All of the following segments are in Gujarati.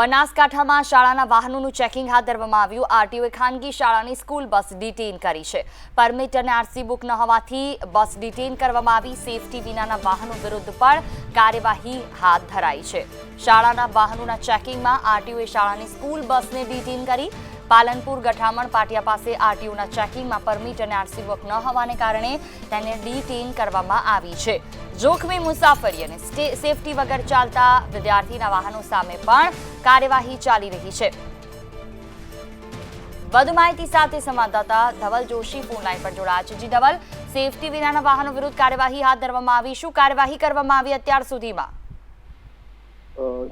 બનાસકાંઠામાં શાળાના વાહનોનું ચેકિંગ હાથ ધરવામાં આવ્યું. આરટીઓએ ખાનગી શાળાની સ્કૂલ બસ ડિટેઇન કરી છે. પરમિટ અને આરસી બુક ન હોવાથી બસ ડિટેઇન કરવામાં આવી. સેફટી વિનાના વાહનો વિરુદ્ધ પણ કાર્યવાહી હાથ ધરાઈ છે. શાળાના વાહનોના ચેકિંગમાં આરટીઓએ શાળાની સ્કૂલ બસને ડિટેઇન કરી પાલનપુર ગઠામણ પાટિયા પાસે આરટીઓના ચેકિંગમાં પરમિટ અને આરસી વર્ક ન હોવાને કારણે તેને ડિટેઇન કરવામાં આવી છે. જોખમી મુસાફરી અને સેફટી વગર ચાલતા વિદ્યાર્થીના વાહનો સામે પણ કાર્યવાહી ચાલી રહી છે. વધુ માહિતી સાથે સંવાદદાતા ધવલ જોશી ફોનલાઈન પર જોડાયા છે. જી ધવલ, સેફટી વિનાના વાહનો વિરુદ્ધ કાર્યવાહી હાથ ધરવામાં આવી. શું કાર્યવાહી કરવામાં આવી અત્યાર સુધીમાં?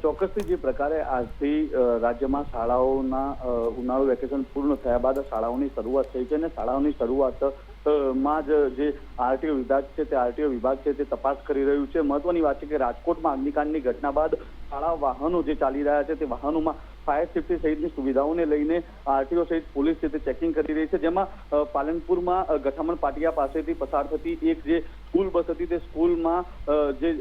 ચોક્કસથી જે પ્રકારે આજથી રાજ્યમાં શાળાઓના ઉનાળુ વેકેશન પૂર્ણ થયા બાદ શાળાઓની શરૂઆત થઈ છે અને શાળાઓની શરૂઆતમાં જ જે આરટીઓ વિભાગ છે, તે આરટીઓ વિભાગ છે તે તપાસ કરી રહ્યું છે. મહત્વની વાત છે કે રાજકોટમાં અગ્નિકાંડની ઘટના બાદ શાળા વાહનો જે ચાલી રહ્યા છે તે વાહનોમાં ફાયર સેફટી સહિતની સુવિધાઓને લઈને આરટીઓ સહિત પોલીસ છે તે ચેકિંગ કરી રહી છે. જેમાં પાલનપુરમાં ગઠામણ પાટિયા પાસેથી પસાર થતી એક જે સ્કૂલ બસ હતી તે સ્કૂલમાં જે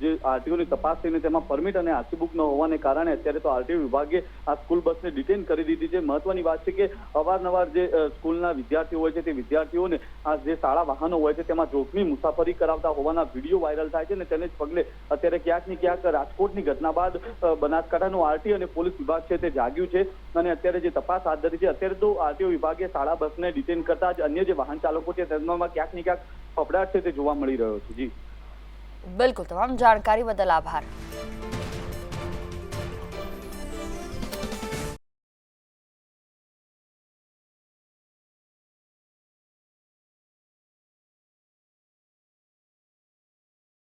જે આરટીઓની તપાસ થઈને તેમાં પરમિટ અને આરસી બુક ન હોવાને કારણે અત્યારે તો આરટીઓ વિભાગે આ સ્કૂલ બસને ડિટેન કરી દીધી છે. મહત્વની વાત છે કે અવારનવાર જે સ્કૂલના વિદ્યાર્થીઓ હોય છે તે વિદ્યાર્થીઓને આ જે શાળા વાહનો હોય છે તેમાં જોખમી મુસાફરી કરાવતા હોવાના વીડિયો વાયરલ થાય છે અને તેને જ પગલે અત્યારે ક્યાંક ને ક્યાંક રાજકોટની ઘટના બાદ બનાસકાંઠાનું આરટી અને પોલીસ વિભાગ છે તે જાગ્યું છે અને અત્યારે જે તપાસ હાથ ધરી છે, અત્યારે તો આરટીઓ વિભાગે શાળા બસને ડિટેન કરતા જ અન્ય જે વાહન ચાલકો છે તેમનામાં ક્યાંક ને ક્યાંક ફફડાટ છે તે જોવા મળી રહ્યો છે. જી. બિલકુલ તમામ જાણકારી બદલ આભાર.